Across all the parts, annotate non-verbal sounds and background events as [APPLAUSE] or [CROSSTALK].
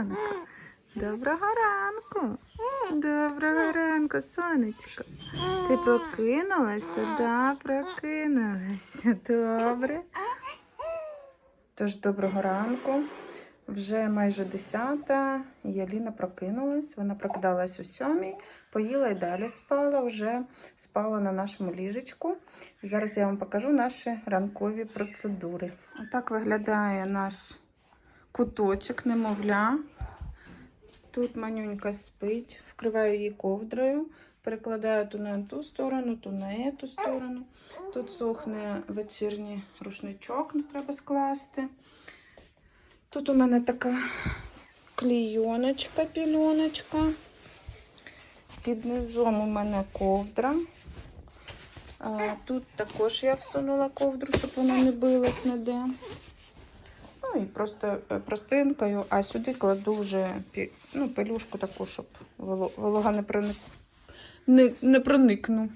ранку. Доброго ранку. Доброго ранку, сонечко. Ти прокинулася? Да, прокинулася. Добре. Тож, доброго ранку. Вже майже десята. і Аліна прокинулась. Вона прокидалась у сьомій, поїла і далі спала. Вже спала на нашому ліжечку. Зараз я вам покажу наші ранкові процедури. Отак виглядає наш куточок, немовля. Тут манюнька спить, вкриваю її ковдрою, перекладаю то на ту сторону, то на ту сторону. Тут сохне вечірній рушничок, не треба скласти. Тут у мене така клійоночка, пільоночка. Під низом у мене ковдра. Тут також я всунула ковдру, щоб вона не билась ніде. Ну і просто е, простинкою, а сюди кладу вже ну, пелюшку таку, щоб волога не, проник... не, не проникну.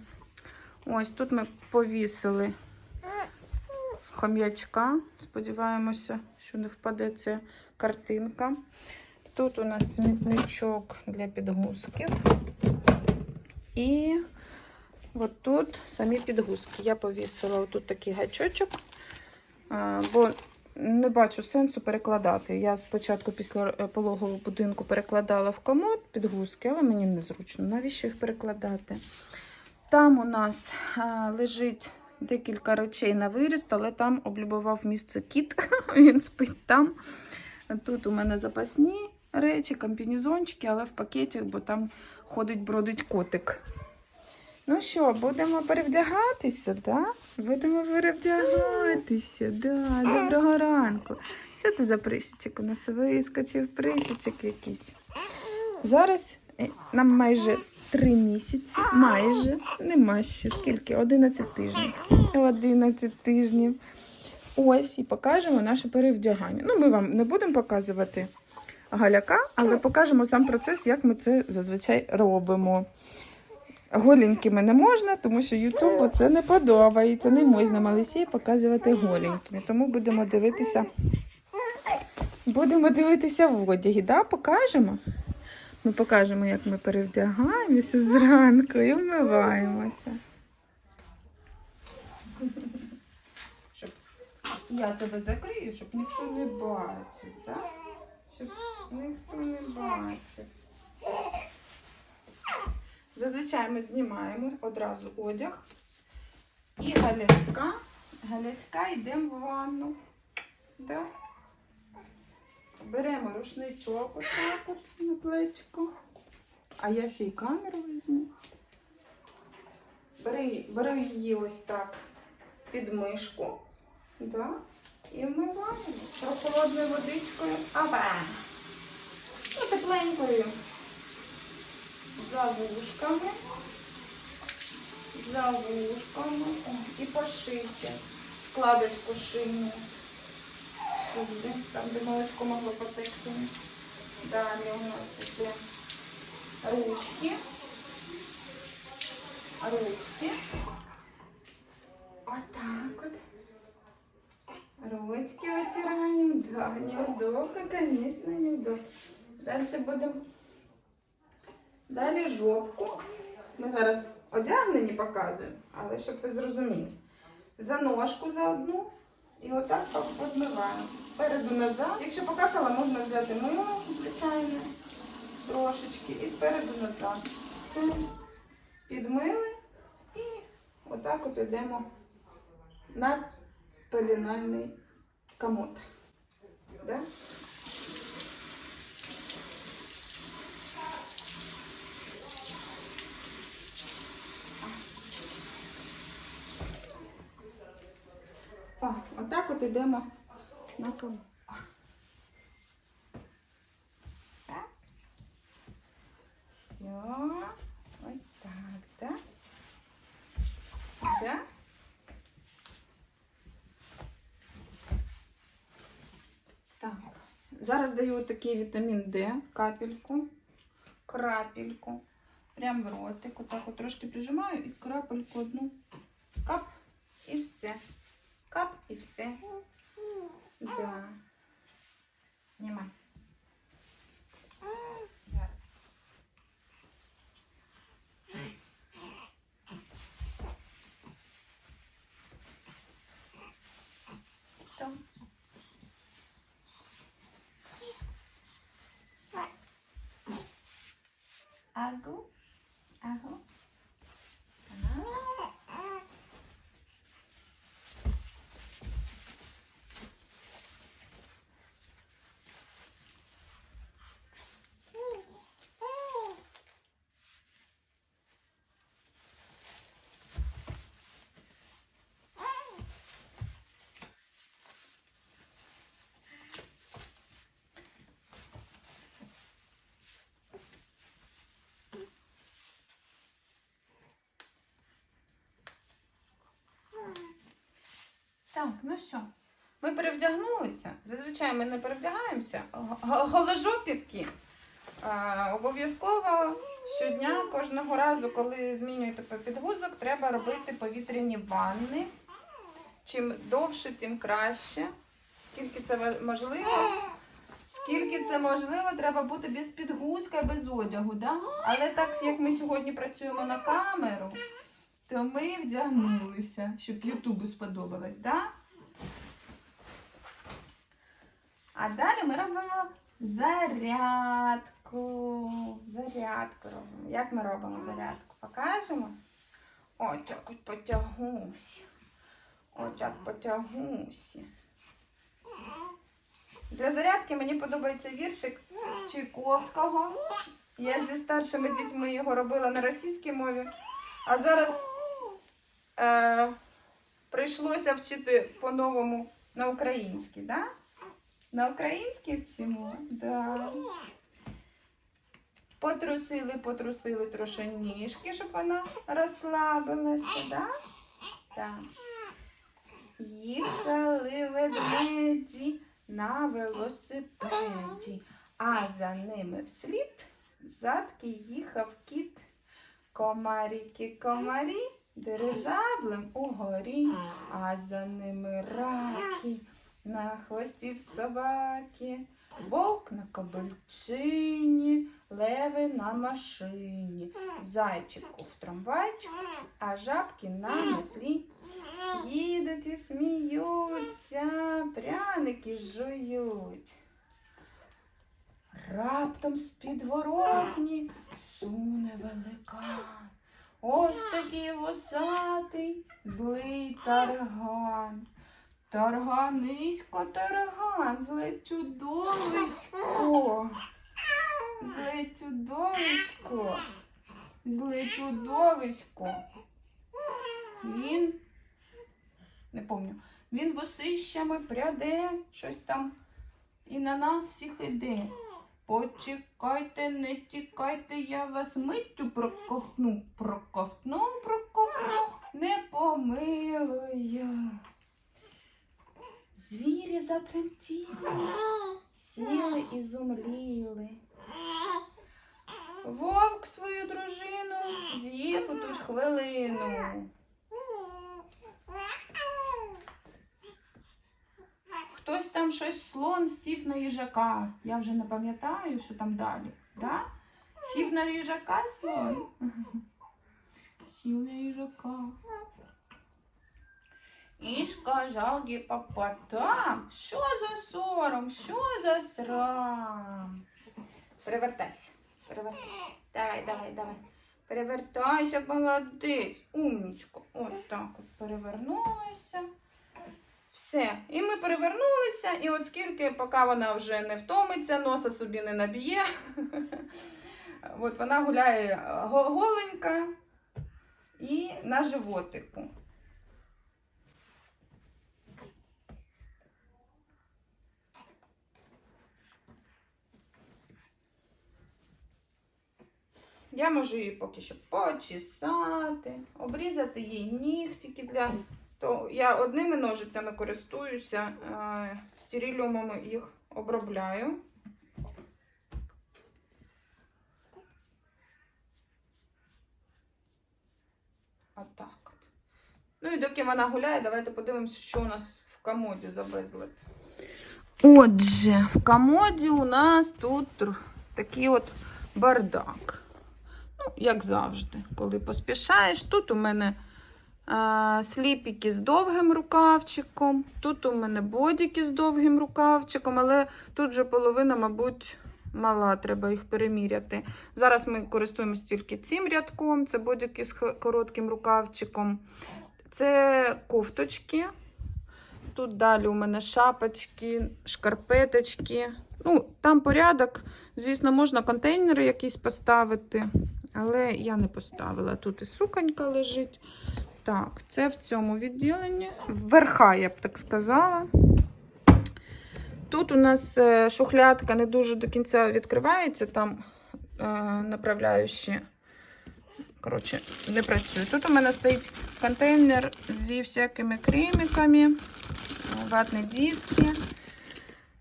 Ось тут ми повісили хом'ячка. Сподіваємося, що не впаде ця картинка. Тут у нас смітничок для підгузків. І от тут самі підгузки. Я повісила отут такий гачочок, бо не бачу сенсу перекладати. Я спочатку після е, пологового будинку перекладала в комод підгузки, але мені незручно. Навіщо їх перекладати? Там у нас а, лежить декілька речей на виріст, але там облюбував місце кіт. [LAUGHS] Він спить там. Тут у мене запасні речі, комбінезончики, але в пакеті, бо там ходить бродить котик. Ну що, будемо перевдягатися, да? Будемо перевдягатися, да. Доброго ранку. Що це за присічок? У нас вискочив присічок якийсь. Зараз е, нам майже три місяці, майже, нема ще скільки, 11 тижнів. 11 тижнів. Ось і покажемо наше перевдягання. Ну, ми вам не будемо показувати галяка, але покажемо сам процес, як ми це зазвичай робимо. Голенькими не можна, тому що Ютубу це не подобається. Не можна малисі показувати голенькими. Тому будемо дивитися. Будемо дивитися в одягі, да? покажемо. Ми покажемо, як ми перевдягаємося зранку і вмиваємося. Я тебе закрию, щоб ніхто не бачив, так? Щоб ніхто не бачив. Зазвичай ми знімаємо одразу одяг і галячка. Галячка йдемо в ванну. Да? Беремо рушничок отак от на плечко. А я ще й камеру візьму. Бери, беру її ось так під мишку. Да? І вмиваємо прохолодною водичкою. Аба! І тепленькою за вушками, за вушками О, і по шиті. Складочку шийну. Сюди, там, де молочко могло потекти. Далі у нас іде ручки. Ручки. Отак от. Ручки вытираем. Да, неудобно, конечно, неудобно. Дальше будемо Далі жопку. Ми зараз одягнені показуємо, але щоб ви зрозуміли. За ножку за одну і отак подмиваємо. Спереду назад. Якщо покакала, можна взяти мило, звичайне, трошечки, і спереду назад. Все. Підмили і отак от йдемо на пеленальний комод. Да? О, отак от йдемо на кому. Так. Все. Ось так, да? Так. Зараз даю такий вітамін Д, капельку, крапельку. Прям в ротик. Отак от трошки прижимаю і крапельку одну. Кап і все і все. Да. Знімай. Зараз. Там. Агу. Так, ну що, ми перевдягнулися. Зазвичай ми не перевдягаємося. Г- г- Голожопітки. Е, Обов'язково щодня, кожного разу, коли змінюєте підгузок, треба робити повітряні ванни. Чим довше, тим краще. Скільки це можливо. Скільки це можливо, треба бути без підгузка, без одягу. Да? Але так як ми сьогодні працюємо на камеру, то ми вдягнулися, щоб Ютубу сподобалось, да? А далі ми робимо зарядку. Зарядку робимо. Як ми робимо зарядку? Покажемо? Отак от потягнуся. Отак потягнуся. Для зарядки мені подобається віршик Чайковського. Я зі старшими дітьми його робила на російській мові. А зараз е, прийшлося вчити по-новому на українській, да? На українській вчимо? Да. Потрусили, потрусили трошки ніжки, щоб вона розслабилася, да? Так. Їхали ведмеді на велосипеді, а за ними вслід задки їхав кіт. Комаріки, комарі, дирижаблем угорі, а за ними раки, на хвості в собаки, вовк на кобильчині, леви на машині, зайчику в трамвайчику, а жабки на метлі. Їдуть і сміються, пряники жують. Раптом з підворотні суне великан. Ось такий вусатий, злий тарган. Тарганисько, тарган, зле чудовисько. Зле чудовисько. Зле чудовисько. Він, не пам'ятаю, він вусищами пряде, щось там і на нас всіх іде. Почекайте, не тікайте, я вас миттю проковтну, проковтну, проковтну, не помилую. Звірі затремтіли, сіли і зумліли. Вовк свою дружину з'їв у ту ж хвилину. Хтось там щось слон сів на їжака. Я вже не пам'ятаю, що там далі. Да? Сів на їжака слон. Сів на їжака. І сказав гіпопотам, що за сором, що за срам. Перевертайся, перевертайся. Давай, давай, давай. Перевертайся, молодець, умнічко. Ось так от перевернулася. Все. І ми перевернулися, і от скільки, поки вона вже не втомиться, носа собі не наб'є. [LAUGHS] От вона гуляє голенька і на животику. Я можу її поки що почесати, обрізати їй нігтики для то я одними ножицями користуюся, е, їх обробляю. Отак от. Ну і доки вона гуляє, давайте подивимося, що у нас в комоді за безлад. Отже, в комоді у нас тут такий от бардак. Ну, як завжди, коли поспішаєш. Тут у мене сліпіки з довгим рукавчиком. Тут у мене бодіки з довгим рукавчиком, але тут же половина, мабуть, мала, треба їх переміряти. Зараз ми користуємося тільки цим рядком, це бодіки з коротким рукавчиком. Це кофточки. Тут далі у мене шапочки, шкарпеточки. Ну, там порядок. Звісно, можна контейнери якісь поставити, але я не поставила. Тут і суконька лежить. Так, це в цьому відділенні. Верха, я б так сказала. Тут у нас е, шухлядка не дуже до кінця відкривається, там е, направляючі. Коротше, не працює. Тут у мене стоїть контейнер зі всякими кремиками, ватні диски.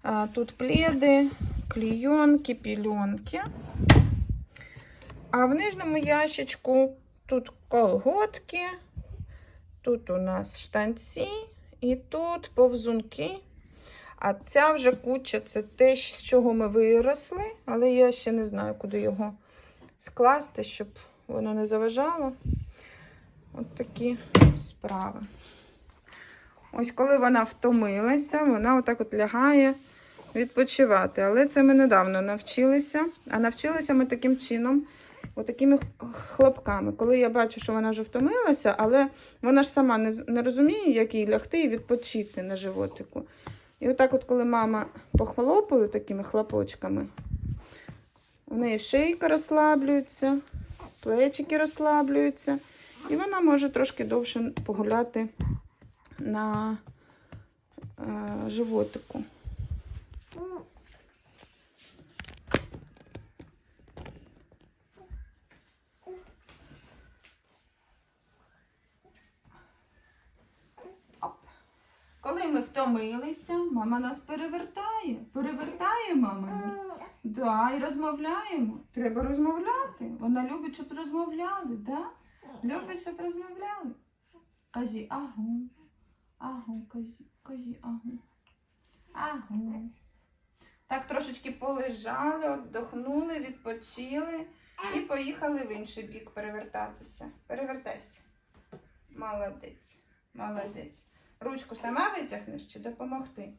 А, Тут пледи, клейонки, пільонки. А в нижньому ящичку тут колготки, тут у нас штанці і тут повзунки. А ця вже куча це те, з чого ми виросли, але я ще не знаю, куди його скласти, щоб воно не заважало. От такі справи. Ось коли вона втомилася, вона отак от лягає відпочивати. Але це ми недавно навчилися. А навчилися ми таким чином, отакими хлопками. Коли я бачу, що вона вже втомилася, але вона ж сама не, не розуміє, як їй лягти і відпочити на животику. І отак, от, коли мама похлопає такими хлопочками, у неї шийка розслаблюється, плечики розслаблюються, і вона може трошки довше погуляти на е, животику. Коли ми втомилися, мама нас перевертає. Перевертає мама нас. Да, і розмовляємо. Треба розмовляти. Вона любить, щоб розмовляли, да? Любить, щоб розмовляли. Кажи агу. Агу, кажи, кажи агу. Агу. Так трошечки полежали, отдохнули, відпочили і поїхали в інший бік перевертатися. Перевертайся. Молодець. Молодець. Ручку сама витягнеш чи допомогти?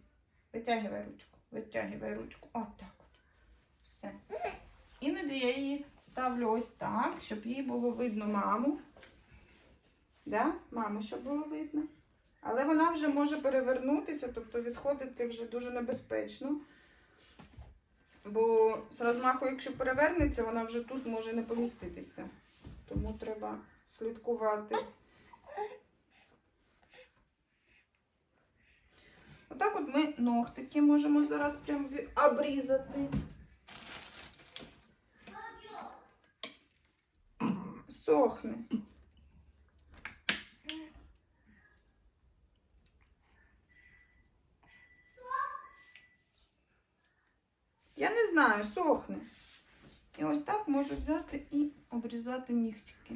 Витягивай ручку. Витягивай ручку. От так от. Все. Іноді я її ставлю ось так, щоб їй було видно маму. Да? Маму, щоб було видно. Але вона вже може перевернутися, тобто відходити вже дуже небезпечно. Бо з розмаху, якщо перевернеться, вона вже тут може не поміститися. Тому треба слідкувати. Отак от ми ногтики можемо зараз прям ві- обрізати. Сохне. Я не знаю, сохне. І ось так можу взяти і обрізати нігтики.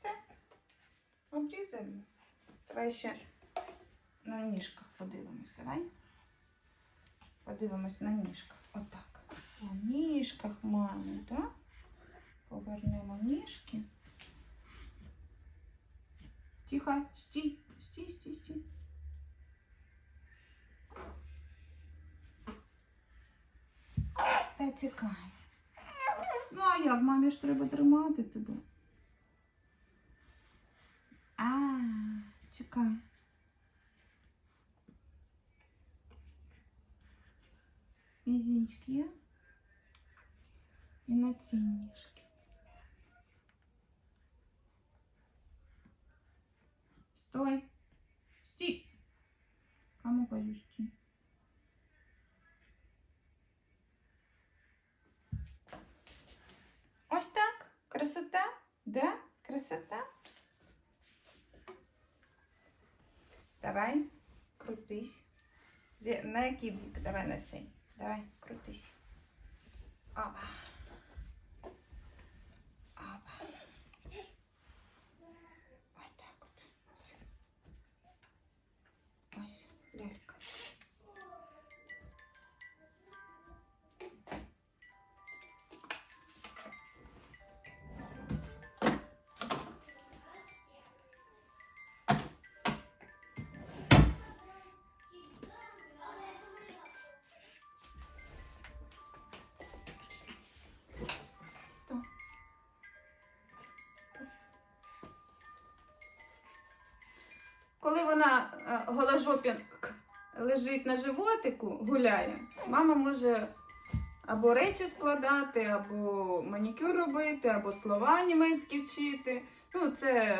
Все. Обрізали. Давай ще на ніжках подивимось. Давай. Подивимось на ніжках. Отак. На ніжках мами, так? Повернемо ніжки. Тихо, стій, стій, стій, стій. Та чекай. Ну, а як мамі ж треба тримати тебе? А, чекай. мізінчики і на ці ніжки. Стой. Стій. Кому кажу стій? Ось так. Красота. Да? Красота. Давай, крутись. Зі- На який бік? Давай на цей. Давай, крутись. Коли вона е, лежить на животику, гуляє, мама може або речі складати, або манікюр робити, або слова німецькі вчити. Ну, це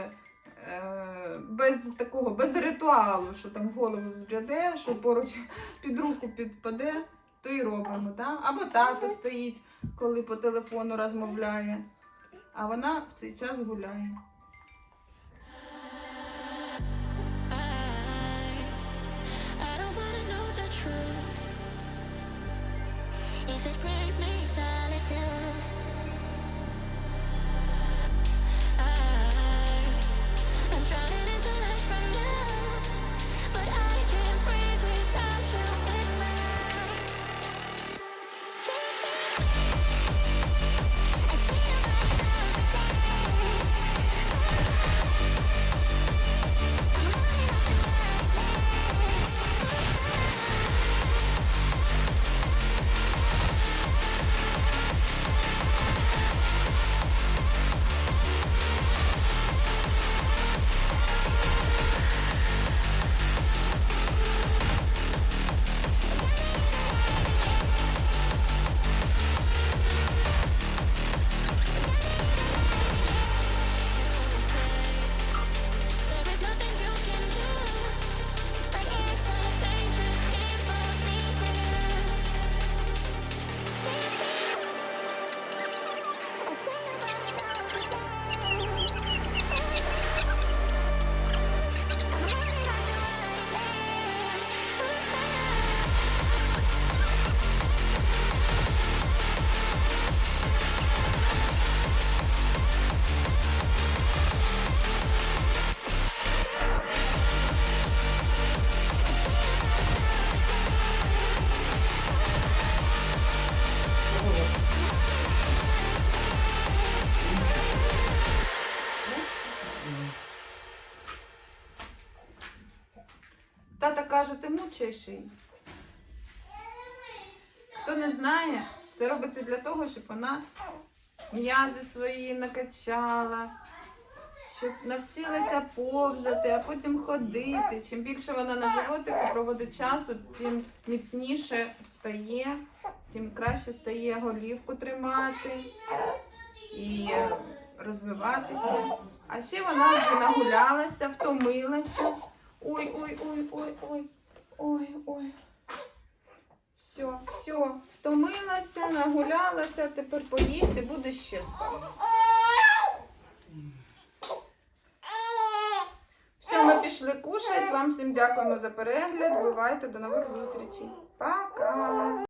е, без такого, без ритуалу, що там в голову взбряде, що поруч під руку підпаде, то і робимо. Да? Або тато стоїть коли по телефону розмовляє, а вона в цей час гуляє. perfect Її. Хто не знає, це робиться для того, щоб вона м'язи свої накачала, щоб навчилася повзати, а потім ходити. Чим більше вона на животику проводить часу, тим міцніше стає, тим краще стає голівку тримати і е, розвиватися. А ще вона вже нагулялася, втомилася. Ой, ой, ой, ой, ой, ой, ой. Все, все, втомилася, нагулялася, тепер поїсть і буде ще спати. Все, ми пішли кушати. Вам всім дякуємо за перегляд. Бувайте, до нових зустрічей. Пока!